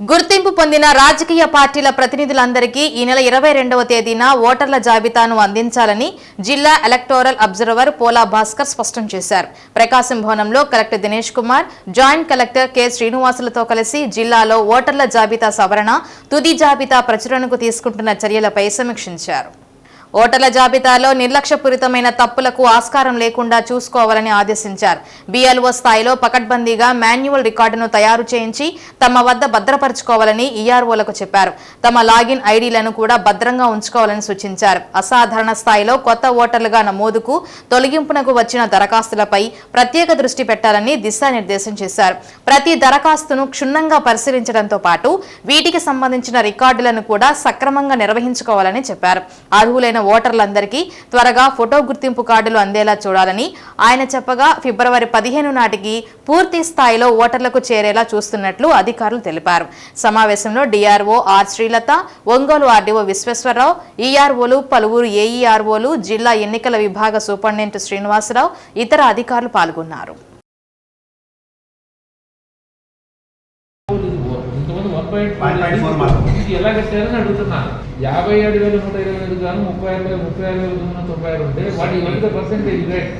గుర్తింపు పొందిన రాజకీయ పార్టీల ప్రతినిధులందరికీ ఈ నెల ఇరవై రెండవ తేదీన ఓటర్ల జాబితాను అందించాలని జిల్లా ఎలక్టోరల్ అబ్జర్వర్ పోలా భాస్కర్ స్పష్టం చేశారు. ప్రకాశం భవనంలో collector Dinesh Kumar joint collector K శ్రీనివాసులతో కలిసి జిల్లాలో ఓటర్ల జాబితా సవరణ తుది జాబితా ప్రచురణకు తీసుకుంటున్న చర్యలపై సమీక్షించారు. ఓటర్ల జాబితాలో నిర్లక్ష్యపూరితమైన తప్పులకు ఆస్కారం లేకుండా చూసుకోవాలని ఆదేశించారు. బీఎల్ఓ స్థాయిలో పకడ్బందీగా మాన్యువల్ రికార్డును తయారు చేయించి తమ వద్ద భద్రపరచుకోవాలని ఈఆర్ఓలకు చెప్పారు. తమ లాగిన్ ఐడీలను కూడా భద్రంగా ఉంచుకోవాలని సూచించారు. అసాధారణ స్థాయిలో కొత్త ఓటర్లుగా నమోదుకు తొలగింపునకు వచ్చిన దరఖాస్తులపై ప్రత్యేక దృష్టి పెట్టాలని దిశానిర్దేశం చేశారు. ప్రతి దరఖాస్తును క్షుణ్ణంగా పరిశీలించడంతో పాటు వీటికి సంబంధించిన రికార్డులను కూడా సక్రమంగా నిర్వహించుకోవాలని చెప్పారు. అర్హులైన ఓటర్లందరికీ త్వరగా ఫోటో గుర్తింపు కార్డులు అందేలా చూడాలని ఆయన చెప్పగా ఫిబ్రవరి పదిహేను నాటికి పూర్తి స్థాయిలో ఓటర్లకు చేరేలా చూస్తున్నట్లు అధికారులు తెలిపారు. సమావేశంలో DRO R Srilatha Ongole RDO Visweswararao ఈఆర్ఓలు పలువురు ఏఈఆర్ఓలు జిల్లా ఎన్నికల విభాగ సూపరింటెండెంట్ శ్రీనివాసరావు ఇతర అధికారులు పాల్గొన్నారు. పాయింట్ 1.4 మార్కులు. ఇది ఎలా కట్టారని అడుగుతున్నా. యాభై ఏడు వేల నూట ఇరవై ఐదు గాను ముప్పై ఆరు వేల ముప్పై ఆరు వేల నూట తొంభై ఆరు ఉంటే వాటి ఎంత పర్సెంటేజ్ రేట్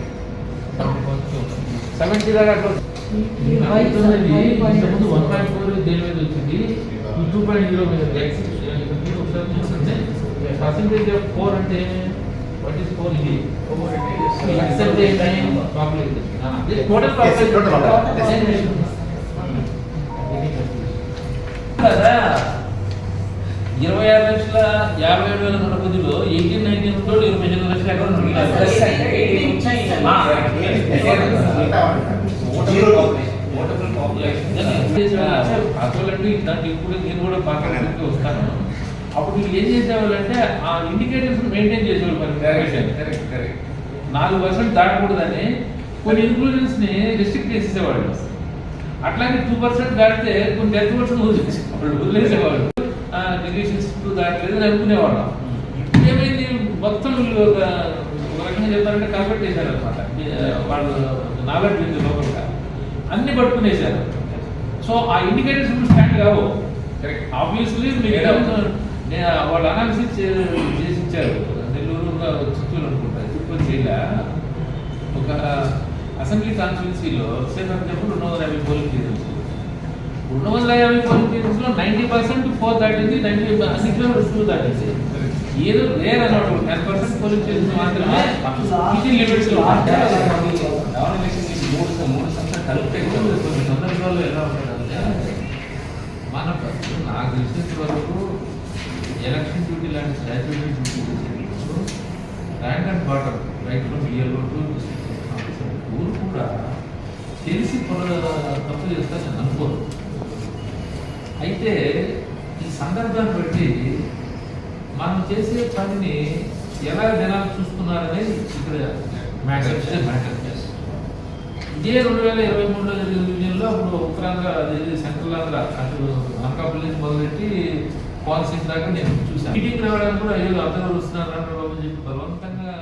సెవెంటీ దాకా అట్లా నేను అడుగుతున్నది ఇంతకుముందు వన్ పాయింట్ ఫోర్ దేని మీద వచ్చింది? టూ పాయింట్ జీరో మీద. పర్సెంటేజ్ ఆఫ్ ఫోర్ అంటే వాట్ ఈస్ ఫోర్ ఇది? ఎక్స్ అంటే పాపులేషన్ టోటల్. పాపులేషన్ కదా ఇరవై ఆరు లక్షల యాభై ఏడు వేల నూట పదిలో ఎయిటీన్ నైన్టీన్ తోడు ఇరవై ఐదు లక్షల అసలు దాంట్లో ఇప్పుడు నేను కూడా పార్టీ వస్తాను అప్పుడు వీళ్ళు ఏం చేసేవాళ్ళంటే ఆ ఇండికేటర్స్ మెయింటైన్ చేసేవాళ్ళు మరి నాలుగు పర్సెంట్ దాటకూడదని కొన్ని ఇన్ఫ్లుయెన్స్ని రిస్ట్రిక్ట్ చేసేసేవాళ్ళు అట్లాగే టూ పర్సెంట్ దాటితే కొన్ని టెన్ పర్సెంట్ వదిలేసేవాళ్ళు వదిలేసేవాళ్ళు అని అనుకునేవాళ్ళం ఏమైంది మొత్తం ఒక రకంగా చెప్తారంటే కాబట్టి చేశారు అనమాట వాళ్ళు నాలెడ్జ్ ఉంది లోపల అన్ని పట్టుకునేశారు. సో ఆ ఇండికేటర్స్ ఇప్పుడు స్టాండ్ కావు. ఆబ్వియస్లీ మీకు నేను వాళ్ళు అనాలిసిస్ చేసి ఇచ్చారు నెల్లూరు చిత్తూరు అనుకుంటా. చిత్తూరు చేయలే ఒక అసెంబ్లీ కాన్స్టిట్యున్సీలో సేఫ్ ఎగ్జాంపుల్ రెండు వందల యాభై పోలింగ్ స్టేషన్స్ రెండు వందల యాభై పోలింగ్ స్టేషన్స్లో నైన్టీ పర్సెంట్ ఫోర్ దాటింది నైన్టీ అన్నిట్లో టూ దాటింది ఏదో rare ten percent polling stations మాత్రమే ఇది లిమిట్స్లో మూడు మూడు సంవత్సరాలు కలిపితే కొన్ని సందర్భాల్లో ఎలా ఉంటుందంటే మన నాకు తెలిసినంత వరకు ఎలక్షన్ డ్యూటీ లాంటి statutory duty rank and bottom right from year to ఊరు కూడా తెలిసి పొర తప్పు చేస్తారని అనుకోరు. అయితే ఈ సందర్భాన్ని బట్టి మనం చేసే పనిని ఎలా జనాలు చూస్తున్నారనేది ఇక్కడ ఇదే రెండు వేల ఇరవై మూడులో జరిగిన డివిజన్లో అప్పుడు ఉత్తరాంధ్ర అది సెంట్రల్ ఆంధ్ర అటు అనకాపల్లి నుంచి మొదలెట్టి కోనసీమ దాకా నేను చూశాను. మీటింగ్ రావడానికి కూడా అయ్యో అందరూ వస్తున్నారు అని చెప్పి బలవంతంగా